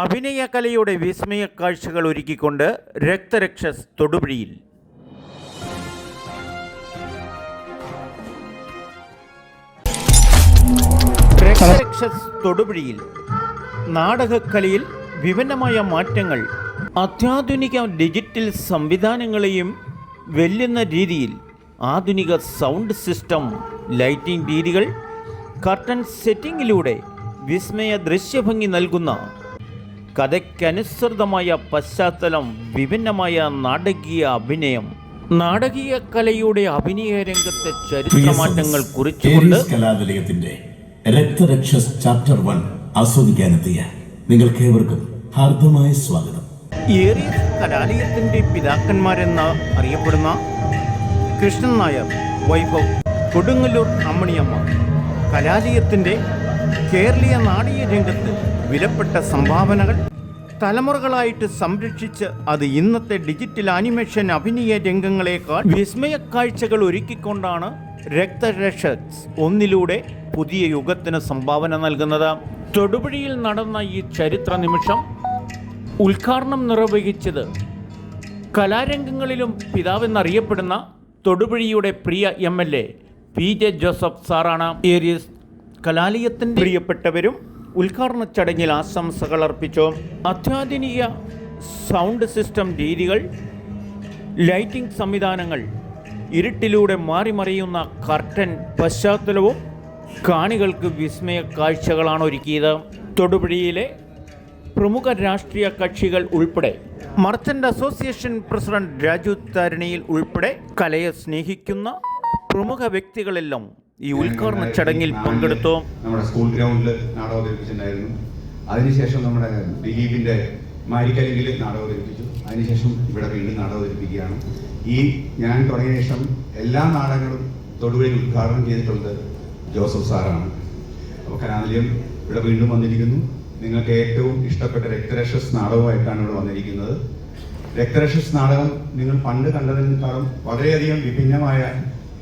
അഭിനയകലയുടെ വിസ്മയ കാഴ്ചകൾ ഒരുക്കിക്കൊണ്ട് രക്തരക്ഷസ് തൊടുപുഴയിൽ. രക്തരക്ഷസ് തൊടുപുഴയിൽ. നാടകക്കലയിൽ വിഭിന്നമായ മാറ്റങ്ങൾ അത്യാധുനിക ഡിജിറ്റൽ സംവിധാനങ്ങളെയും വെല്ലുന്ന രീതിയിൽ ആധുനിക സൗണ്ട് സിസ്റ്റം ലൈറ്റിംഗ് രീതികൾ കർട്ടൺ സെറ്റിംഗിലൂടെ വിസ്മയ ദൃശ്യഭംഗി നൽകുന്ന കഥയ്ക്കനുസൃതമായ പശ്ചാത്തലം വിഭിന്നമായ നാടകീയ അഭിനയം നാടകീയ കലയുടെ അഭിനയ രംഗത്തെ ചരിത്രമാറ്റങ്ങൾ കുറിച്ചുകൊണ്ട് കലാനിലയത്തിന്റെ രക്തരക്ഷസ് ചാപ്റ്റർ വൺ ആസ്വദിക്കാനെത്തിയ നിങ്ങൾക്കേവർക്കും ഹാർദമായ സ്വാഗതം. ഏറിയസ് കലാലയത്തിന്റെ പിതാക്കന്മാരെന്ന് അറിയപ്പെടുന്ന കൃഷ്ണൻ നായർ വൈഭവ് കൊടുങ്ങല്ലൂർ അമ്മണിയമ്മ കലാലയത്തിന്റെ കേരളീയ നാടീയ രംഗത്ത് വിലപ്പെട്ട സംഭാവനകൾ. തലമുറകളായിട്ട് സംരക്ഷിച്ച് അത് ഇന്നത്തെ ഡിജിറ്റൽ ആനിമേഷൻ അഭിനയ രംഗങ്ങളെക്കാൾ വിസ്മയ കാഴ്ചകൾ ഒരുക്കിക്കൊണ്ടാണ് രക്തരക്ഷസ് ഒന്നിലൂടെ പുതിയ യുഗത്തിന് സംഭാവന നൽകുന്നത്. തൊടുപുഴയിൽ നടന്ന ഈ ചരിത്ര നിമിഷം ഉദ്ഘാടനം നിർവഹിച്ചത് കലാരംഗങ്ങളിലും പിതാവെന്നറിയപ്പെടുന്ന തൊടുപുഴയുടെ പ്രിയ M L A P J Joseph സാറാണ്. ഏരിയസ് കലാലയത്തിന്റെ പ്രിയപ്പെട്ടവരും ഉദ്ഘാടന ചടങ്ങിൽ ആശംസകൾ അർപ്പിച്ചു. അത്യാധുനിക സൗണ്ട് സിസ്റ്റം രീതികൾ ലൈറ്റിംഗ് സംവിധാനങ്ങൾ ഇരുട്ടിലൂടെ മാറിമറിയുന്ന കർട്ടൻ പശ്ചാത്തലവും കാണികൾക്ക് വിസ്മയ കാഴ്ചകളാണ് ഒരുക്കിയത്. തൊടുപുഴയിലെ പ്രമുഖ രാഷ്ട്രീയ കക്ഷികൾ ഉൾപ്പെടെ മർച്ചന്റ് അസോസിയേഷൻ പ്രസിഡന്റ് രാജു തരണിയിൽ ഉൾപ്പെടെ കലയെ സ്നേഹിക്കുന്ന പ്രമുഖ വ്യക്തികളെല്ലാം ഈ ഉദ്ഘാടന ചടങ്ങിൽ പങ്കെടുത്തു? നമ്മുടെ സ്കൂൾ ഗ്രൗണ്ടിൽ നാടകം അവതരിപ്പിച്ചിട്ടുണ്ടായിരുന്നു അതിനുശേഷം നമ്മുടെ ദിലീപിന്റെ മാരിക്കലിംഗിൽ നാടകം അവതരിപ്പിച്ചു അതിനുശേഷം ഇവിടെ വീണ്ടും നാടകം അവതരിപ്പിക്കുകയാണ് ഈ ഞാൻ തുടങ്ങിയ ശേഷം എല്ലാ നാടകങ്ങളും തൊടുപുഴയിൽ ഉദ്ഘാടനം ചെയ്തിട്ടുണ്ട് ജോസഫ് സാറാണ്. അപ്പോൾ കനാലയം ഇവിടെ വീണ്ടും വന്നിരിക്കുന്നു. നിങ്ങൾക്ക് ഏറ്റവും ഇഷ്ടപ്പെട്ട രക്തരക്ഷസ് നാടകമായിട്ടാണ് ഇവിടെ വന്നിരിക്കുന്നത്. രക്തരക്ഷസ് നാടകം നിങ്ങൾ പണ്ട് കണ്ടതിനേക്കാളും വളരെയധികം വിഭിന്നമായ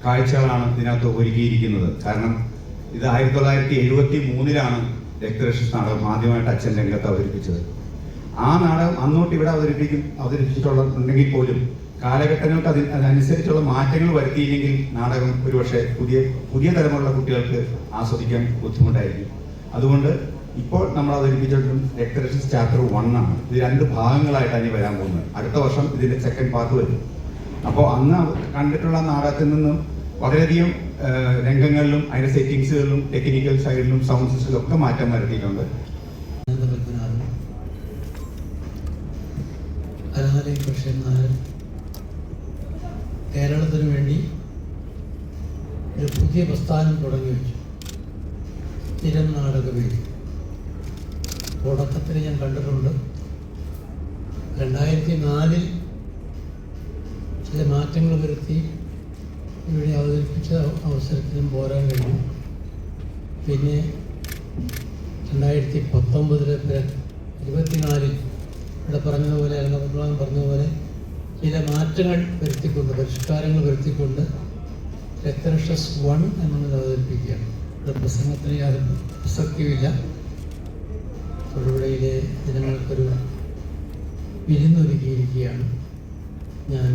കാഴ്ചകളാണ് ഇതിനകത്ത് ഒരുക്കിയിരിക്കുന്നത്. കാരണം ഇത് ആയിരത്തി തൊള്ളായിരത്തി എഴുപത്തി മൂന്നിലാണ് രക്തരക്ഷസ് നാടകം ആദ്യമായിട്ട് അച്ഛൻ രംഗത്ത് അവതരിപ്പിച്ചത്. ആ നാടകം അന്നോട്ട് ഇവിടെ അവതരിപ്പിക്കും അവതരിപ്പിച്ചിട്ടുണ്ടെങ്കിൽ പോലും കാലഘട്ടങ്ങൾക്ക് അതിന് അതനുസരിച്ചുള്ള മാറ്റങ്ങൾ വരുത്തിയില്ലെങ്കിൽ നാടകം ഒരുപക്ഷെ പുതിയ പുതിയ തലമുറയുള്ള കുട്ടികൾക്ക് ആസ്വദിക്കാൻ ബുദ്ധിമുട്ടായിരിക്കും. അതുകൊണ്ട് ഇപ്പോൾ നമ്മൾ അവതരിപ്പിച്ചിട്ടും രക്തരക്ഷസ് ചാപ്റ്റർ വൺ ആണ്. ഇത് രണ്ട് ഭാഗങ്ങളായിട്ടാണ് ഇനി വരാൻ പോകുന്നത്. അടുത്ത വർഷം ഇതിന്റെ സെക്കൻഡ് പാർട്ട് വരും. അപ്പോൾ അന്ന് കണ്ടിട്ടുള്ള നാടകത്തിൽ നിന്നും വളരെയധികം രംഗങ്ങളിലും അതിന്റെ സെറ്റിങ്സുകളിലും ടെക്നിക്കൽ സൈഡിലും സൗണ്ട് സിസ്റ്റത്തിലും ഒക്കെ മാറ്റം വരുത്തിയിട്ടുണ്ട്. കലാലയ കേരളത്തിന് വേണ്ടി ഒരു പുതിയ പ്രസ്ഥാനം തുടങ്ങി വെച്ചു. സ്ഥിരം നാടകവേദി തുടക്കത്തിൽ ഞാൻ കണ്ടിട്ടുണ്ട്. രണ്ടായിരത്തി നാലിൽ ചില മാറ്റങ്ങൾ വരുത്തി ഇവിടെ അവതരിപ്പിച്ച അവസരത്തിലും പോരാൻ കഴിഞ്ഞു. പിന്നെ രണ്ടായിരത്തി പത്തൊമ്പതിൽ ഇരുപത്തിനാലിൽ ഇവിടെ പറഞ്ഞതുപോലെ അലങ്കപത്മനാഥൻ പറഞ്ഞതുപോലെ ചില മാറ്റങ്ങൾ വരുത്തിക്കൊണ്ട് പരിഷ്കാരങ്ങൾ വരുത്തിക്കൊണ്ട് രക്തരക്ഷസ് വൺ എന്നുള്ളത് അവതരിപ്പിക്കുകയാണ്. ഇവിടെ പ്രസംഗത്തിന് യാതൊരു പ്രസക്തിയുമില്ല. തൊടുപുഴയിലെ ജനങ്ങൾക്കൊരു വിരുന്നൊരുക്കിയിരിക്കുകയാണ് ഞാൻ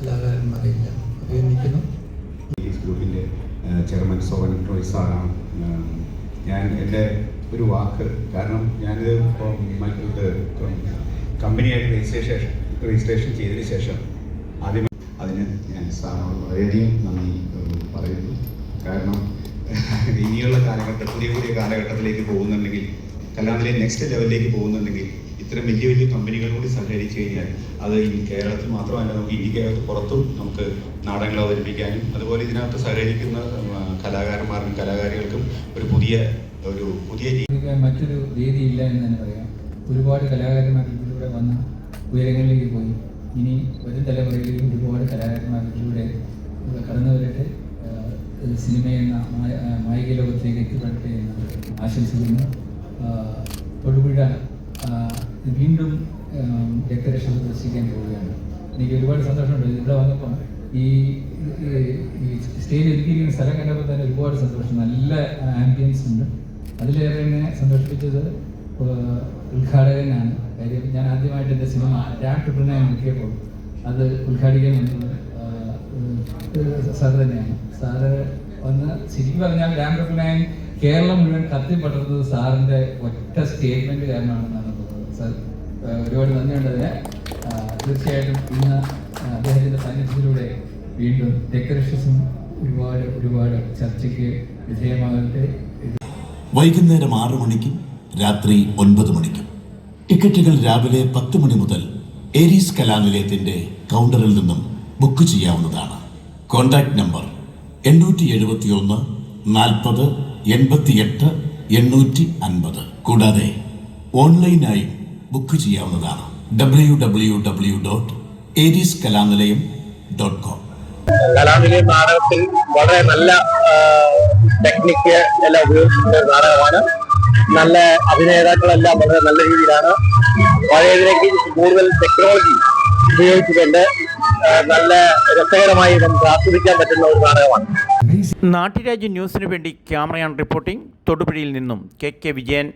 കലാനിലയത്തിലെ കലാകാരന്മാരെല്ലാം അഭിനന്ദിക്കുന്നു ഈ ഗ്രൂപ്പിന്റെ ചെയർമാൻ സോവൻ റോയ് സാറാണ്. ഞാൻ എന്റെ ഒരു വാക്ക് കാരണം ഞാനിത് മറ്റത് കമ്പനിയായിട്ട് രജിസ്ട്രേഷൻ രജിസ്ട്രേഷൻ ചെയ്തതിന് ശേഷം ആദ്യം അതിന് ഞാൻ സാറിനോട് വളരെയധികം നന്ദി പറയുന്നു. കാരണം ഇനിയുള്ള കാലഘട്ടത്തിൽ പുതിയ പുതിയ കാലഘട്ടത്തിലേക്ക് പോകുന്നുണ്ടെങ്കിൽ കലാമിലെ നെക്സ്റ്റ് ലെവലിലേക്ക് പോകുന്നുണ്ടെങ്കിൽ ഇത്തരം വലിയ വലിയ കമ്പനികൾ കൂടി സഹകരിച്ചു കഴിഞ്ഞാൽ അത് ഈ കേരളത്തിൽ മാത്രമല്ല നമുക്ക് ഇന്ത്യക്കകത്ത് പുറത്തും നമുക്ക് നാടകങ്ങൾ അവതരിപ്പിക്കാനും അതുപോലെ ഇതിനകത്ത് സഹകരിക്കുന്ന കലാകാരന്മാർക്കും കലാകാരികൾക്കും ഒരു പുതിയ ഒരു പുതിയ മറ്റൊരു രീതിയില്ല എന്ന് തന്നെ പറയാം. ഒരുപാട് കലാകാരന്മാർ ഇതിലൂടെ വന്ന് ഉയരങ്ങളിലേക്ക് പോയി. ഇനി വരും തലമുറയിലേക്ക് ഒരുപാട് കലാകാരന്മാർ ഇതിലൂടെ കടന്നു വരട്ടെ. സിനിമ എന്ന മായിക ലോകത്തേക്ക് എത്തിപ്പെടട്ടെ എന്ന് ആശംസിക്കുന്നു. തൊടുപുഴ വീണ്ടും ഡെക്കറേഷൻ ദർശിക്കാൻ പോവുകയാണ്. എനിക്ക് ഒരുപാട് സന്തോഷമുണ്ട്. ഇവിടെ വന്നപ്പം ഈ സ്റ്റേജ് ഒരുക്കിയിരിക്കുന്ന സ്ഥലം കണ്ടപ്പോൾ തന്നെ ഒരുപാട് സന്തോഷം. നല്ല ആംബിയൻസ് ഉണ്ട്. അതിലേറെ എന്നെ സന്തോഷിപ്പിച്ചത് ഉദ്ഘാടകനാണ്. കാര്യം ഞാൻ ആദ്യമായിട്ട് എന്റെ സിനിമ രാം ട്രിപ്പിൾ നയൻ നോക്കിയപ്പോൾ അത് ഉദ്ഘാടിക്കാൻ വന്നത് സാറ് തന്നെയാണ്. സാറ് വന്ന് ശരിക്കും പറഞ്ഞാൽ രാം ട്രിപ്പിൾ നയൻ കേരളം മുഴുവൻ കത്തി പടർന്നത് സാറിന്റെ ഒറ്റ സ്റ്റേറ്റ്മെന്റ് കാരണമാണെന്നാണ് തോന്നുന്നത് ഒരുപാട് നന്ദിയുണ്ടതിന് തീർച്ചയായിട്ടും ഇന്ന് അദ്ദേഹത്തിന്റെ സാന്നിധ്യത്തിലൂടെ വീണ്ടും ഡെക്കറേഷൻസും ഒരുപാട് ഒരുപാട് ചർച്ചയ്ക്ക് വിധേയമാകട്ടെ. വൈകുന്നേരം ആറു മണിക്കും രാത്രി ഒൻപത് മണിക്കും. ടിക്കറ്റുകൾ രാവിലെ പത്ത് മണി മുതൽ ഏരീസ് കലാനിലയത്തിന്റെ കൗണ്ടറിൽ നിന്നും ബുക്ക് ചെയ്യാവുന്നതാണ്. കോൺടാക്ട് നമ്പർ എണ്ണൂറ്റി എഴുപത്തി ഒന്ന് നാൽപ്പത് എൺപത്തിയെട്ട് എണ്ണൂറ്റി അൻപത്. കൂടാതെ ഓൺലൈനായും ബുക്ക് ചെയ്യാവുന്നതാണ്. W W W dot Aries Kalanilayam dot com Kalanilayam നാടകത്തിൽ വളരെ നല്ല ടെക്നിക്ക് എല്ലാം ഉപയോഗിച്ചിട്ടുള്ള നാടകമാണ്. നല്ല അഭിനേതാക്കളെല്ലാം വളരെ നല്ല രീതിയിലാണ്. പഴയതിലേക്ക് കൂടുതൽ ടെക്നോളജി ഉപയോഗിച്ചിട്ടുണ്ട് നല്ല രസകരമായി നമുക്ക് ആസ്വദിക്കാൻ പറ്റുന്ന ഒരു നാടകമാണ്. നാട്ടുരാജ്യ ന്യൂസിന് വേണ്ടി ക്യാമറയാണ് റിപ്പോർട്ടിംഗ്. തൊടുപുഴയിൽ നിന്നും കെ കെ വിജയൻ